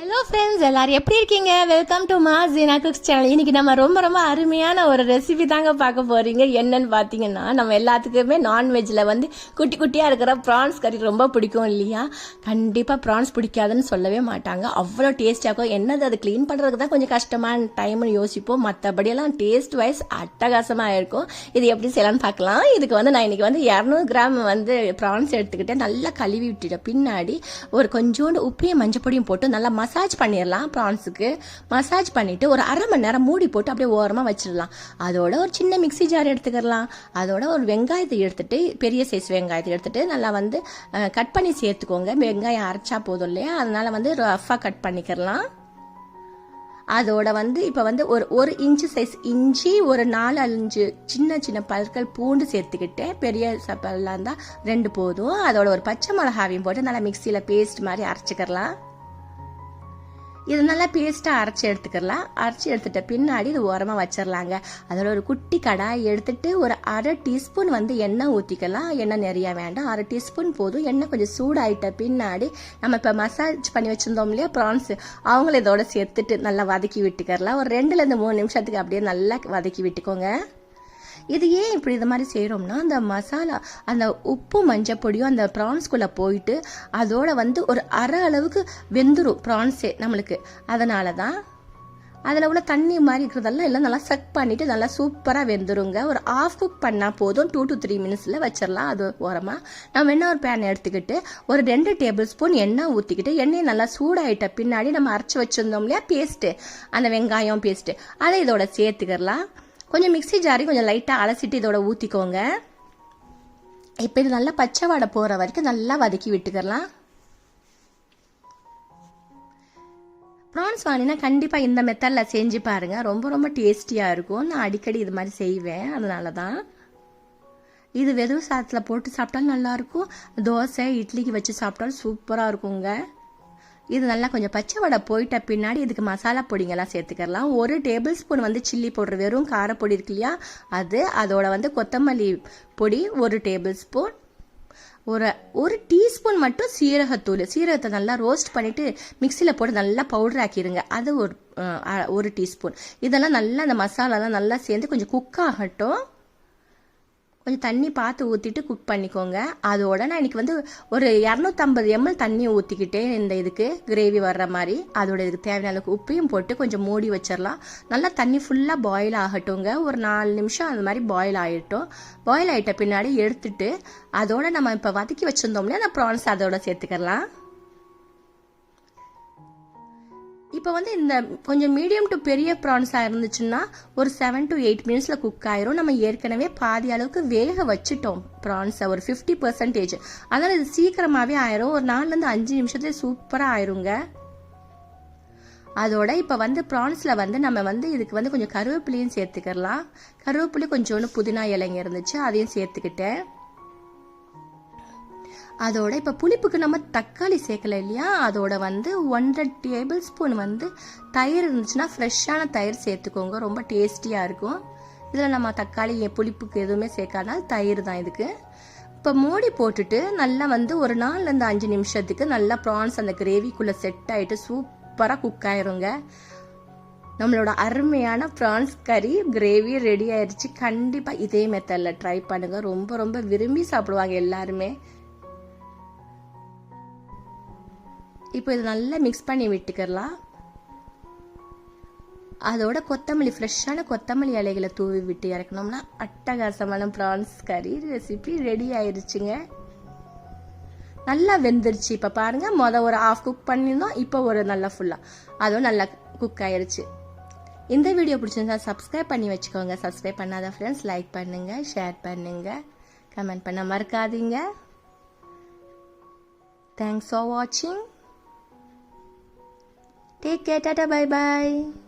Hello friends எல்லாரும் எப்படி இருக்கீங்க? வெல்கம் டு மா ஜீனா குக்ஸ் சேனல் இன்னைக்கு நம்ம ரொம்ப ரொம்ப அருமையான ஒரு ரெசிபி தாங்க பார்க்க போறீங்க. என்னன்னு பார்த்தீங்கன்னா நம்ம எல்லாத்துக்குமே நான்வெஜ்ல வந்து குட்டி குட்டியா இருக்கிற ப்ரான்ஸ் கறி ரொம்ப பிடிக்கும் இல்லையா? கண்டிப்பா ப்ரான்ஸ் பிடிக்காதுன்னு சொல்லவே மாட்டாங்க. அவ்வளோ டேஸ்டியாக இருக்கும். என்னது அது? க்ளீன் பண்றதுக்கு தான் கொஞ்சம் கஷ்டமான டைம்னு யோசிப்போம். மற்றபடியெல்லாம் டேஸ்ட் வைஸ் அட்டகாசமா இருக்கும். இது எப்படி செய்யலாம்னு பார்க்கலாம். இதுக்கு வந்து நான் இன்னைக்கு வந்து இரநூறு கிராம் வந்து ப்ரான்ஸ் எடுத்துக்கிட்டேன். நல்லா கழுவி விட்டுட்டேன். பின்னாடி ஒரு கொஞ்சோண்டு உப்பையும் மஞ்சப்பொடியும் போட்டு நல்லா மசாஜ் பண்ணிடலாம் ப்ரான்ஸுக்கு. மசாஜ் பண்ணிவிட்டு ஒரு அரை மணி நேரம் மூடி போட்டு அப்படியே ஓரமாக வச்சிடலாம் அதோட ஒரு சின்ன மிக்ஸி ஜார் எடுத்துக்கிடலாம் அதோட ஒரு வெங்காயத்தை எடுத்துகிட்டு பெரிய சைஸ் வெங்காயத்தை எடுத்துகிட்டு நல்லா வந்து கட் பண்ணி சேர்த்துக்கோங்க. வெங்காயம் அரைச்சா போதும் இல்லையா? அதனால் வந்து ரஃபாக கட் பண்ணிக்கிறலாம் அதோட வந்து இப்போ வந்து ஒரு ஒரு இன்ச்சு சைஸ் இஞ்சி ஒரு நாலு அஞ்சு சின்ன சின்ன பற்கள் பூண்டு சேர்த்துக்கிட்டு பெரிய பல்லாம் இருந்தால் ரெண்டு போதும். அதோட ஒரு பச்சை மிளகாவையும் போட்டு நல்லா மிக்சியில் பேஸ்ட் மாதிரி அரைச்சிக்கிறலாம் இது நல்லா பேஸ்ட்டாக அரைச்சி எடுத்துக்கலாம் அரைச்சி எடுத்துட்ட பின்னாடி இது ஓரமாக வச்சிடலாங்க அதோட ஒரு குட்டி கடாய் எடுத்துட்டு ஒரு அரை டீஸ்பூன் வந்து எண்ணெய் ஊற்றிக்கலாம் எண்ணெய் நிறையா வேண்டாம். அரை டீஸ்பூன் போதும். எண்ணெய் கொஞ்சம் சூடாயிட்ட பின்னாடி நம்ம இப்போ மசாஜ் பண்ணி வச்சுருந்தோம் இல்லையா ப்ரான்ஸ் அவங்கள இதோட சேர்த்துட்டு நல்லா வதக்கி விட்டுக்கலாம் ஒரு ரெண்டுலேருந்து மூணு நிமிஷத்துக்கு அப்படியே நல்லா வதக்கி விட்டுக்கோங்க. இது ஏன் இப்படி இது மாதிரி செய்கிறோம்னா அந்த மசாலா அந்த உப்பு மஞ்சள் பொடியும் அந்த ப்ரான்ஸ்குள்ளே போயிட்டு அதோட வந்து ஒரு அரை அளவுக்கு வெந்துடும் ப்ரான்ஸே நம்மளுக்கு. அதனால தான் அதில் உள்ள தண்ணி மாதிரி இருக்கிறதெல்லாம் எல்லாம் நல்லா செக் பண்ணிவிட்டு நல்லா சூப்பராக வெந்துருங்க. ஒரு ஆஃப் குக் பண்ணால் போதும். டூ டு த்ரீ மினிட்ஸில் வச்சிடலாம் அது ஓரமாக நம்ம என்ன ஒரு பேன் எடுத்துக்கிட்டு ஒரு ரெண்டு டேபிள் ஸ்பூன் எண்ணெய் ஊற்றிக்கிட்டு எண்ணெய் நல்லா சூடாயிட்ட பின்னாடி நம்ம அரைச்சி வச்சுருந்தோம் இல்லையா? பேஸ்ட்டு அந்த வெங்காயம் பேஸ்ட்டு அதை இதோட சேர்த்துக்கிடலாம் கொஞ்சம் மிக்ஸி ஜாரி கொஞ்சம் லைட்டாக அலசிட்டு இதோட ஊற்றிக்கோங்க இப்போ இது நல்லா பச்சை வாடை போகிற வரைக்கும் நல்லா வதக்கி விட்டுக்கலாம். ப்ரான்ஸ் வாங்கினா கண்டிப்பாக இந்த மெத்தடில் செஞ்சு பாருங்கள் ரொம்ப ரொம்ப டேஸ்டியாக இருக்கும். நான் அடிக்கடி இது மாதிரி செய்வேன். அதனால தான் இது வெறும் சாதத்தில் போட்டு சாப்பிட்டாலும் நல்லாயிருக்கும் தோசை இட்லிக்கு வச்சு சாப்பிட்டாலும் சூப்பராக இருக்குங்க. இது நல்லா கொஞ்சம் பச்சை வடை போயிட்ட பின்னாடி இதுக்கு மசாலா பொடிங்கெல்லாம் சேர்த்துக்கலாம். ஒரு டேபிள் ஸ்பூன் வந்து சில்லி பவுடர் வெறும் காரப்பொடி இருக்கு இல்லையா? அது அதோட வந்து கொத்தமல்லி பொடி ஒரு டேபிள் ஸ்பூன் ஒரு ஒரு டீஸ்பூன் மட்டும் சீரகத்தூள். சீரகத்தை நல்லா ரோஸ்ட் பண்ணிவிட்டு மிக்சியில் போட்டு நல்லா பவுடர் ஆக்கிடுங்க அது ஒரு ஒரு டீஸ்பூன். இதெல்லாம் நல்லா அந்த மசாலாலாம் நல்லா சேர்ந்து கொஞ்சம் குக் ஆகட்டும். கொஞ்சம் தண்ணி பார்த்து ஊற்றிட்டு குக் பண்ணிக்கோங்க. அதோட நான் இன்னைக்கு வந்து ஒரு இரநூத்தம்பது எம்எல் தண்ணி ஊற்றிக்கிட்டேன் இந்த இதுக்கு கிரேவி வர்ற மாதிரி அதோட இதுக்கு தேவையான அளவுக்கு உப்பையும் போட்டு கொஞ்சம் மூடி வச்சிடலாம் நல்லா தண்ணி ஃபுல்லாக பாயில் ஆகட்டுங்க ஒரு நாலு நிமிஷம் அந்த மாதிரி பாயில் ஆகிட்டோம் பாயில் ஆகிட்ட பின்னாடி எடுத்துட்டு அதோட நம்ம இப்போ வதக்கி வச்சுருந்தோம்னா அந்த ப்ரான்ஸ் அதோட சேர்த்துக்கலாம் இப்போ வந்து இந்த கொஞ்சம் மீடியம் டு பெரிய ப்ரான்ஸாக இருந்துச்சுன்னா ஒரு செவன் டு எயிட் மினிட்ஸில் குக் ஆயிரும். நம்ம ஏற்கனவே பாதி அளவுக்கு வேக வச்சுட்டோம் ப்ரான்ஸை ஒரு ஃபிஃப்டி பர்சன்டேஜ் அதனால் இது சீக்கிரமாகவே ஆயிரும். ஒரு நாலுலேருந்து அஞ்சு நிமிஷத்துல சூப்பராக ஆயிருங்க. அதோட இப்போ வந்து ப்ரான்ஸில் வந்து நம்ம வந்து இதுக்கு வந்து கொஞ்சம் கருவேப்பிலையும் சேர்த்துக்கலாம். கருவேப்பிலையும் கொஞ்சோண்டு புதினா இலைங்க இருந்துச்சு அதையும் சேர்த்துக்கிட்டேன். அதோட இப்போ புளிப்புக்கு நம்ம தக்காளி சேர்க்கல இல்லையா? அதோட வந்து ஒன்றரை டேபிள் ஸ்பூன் வந்து தயிர் இருந்துச்சுன்னா ஃப்ரெஷ்ஷான தயிர் சேர்த்துக்கோங்க. ரொம்ப டேஸ்டியாக இருக்கும். இதில் நம்ம தக்காளி புளிப்புக்கு எதுவுமே சேர்க்காதனால தயிர் தான் இதுக்கு. இப்போ மூடி போட்டுட்டு நல்லா வந்து ஒரு நாலுலேருந்து அஞ்சு நிமிஷத்துக்கு நல்லா ப்ரான்ஸ் அந்த கிரேவிக்குள்ளே செட் ஆகிட்டு சூப்பராக குக் ஆயிருங்க. நம்மளோட அருமையான ப்ரான்ஸ் கறி கிரேவி ரெடி ஆயிடுச்சு கண்டிப்பாக இதே மெத்தடில் ட்ரை பண்ணுங்கள் ரொம்ப ரொம்ப விரும்பி சாப்பிடுவாங்க எல்லாருமே. இப்போ இது நல்லா மிக்ஸ் பண்ணி விட்டுக்கிறலாம் அதோட கொத்தமல்லி ஃப்ரெஷ்ஷான கொத்தமல்லி இலைகளை தூவி விட்டு இறக்கணும்னா அட்டகாசமான ப்ரான்ஸ் கறி ரெசிபி ரெடி ஆயிருச்சுங்க. நல்லா வெந்துருச்சு. இப்போ பாருங்கள் மொதல் ஒரு ஆஃப் குக் பண்ணியிருந்தோம் இப்போ ஒரு நல்லா ஃபுல்லாக அதுவும் நல்லா குக் ஆயிருச்சு. இந்த வீடியோ பிடிச்சிருந்தா சப்ஸ்கிரைப் பண்ணி வச்சுக்கோங்க. சப்ஸ்கிரைப் பண்ணாத ஃப்ரெண்ட்ஸ் லைக் பண்ணுங்கள் ஷேர் பண்ணுங்கள் கமெண்ட் பண்ண மறக்காதீங்க. தேங்க்ஸ் ஃபார் வாட்சிங் Take care. Tata. Bye bye.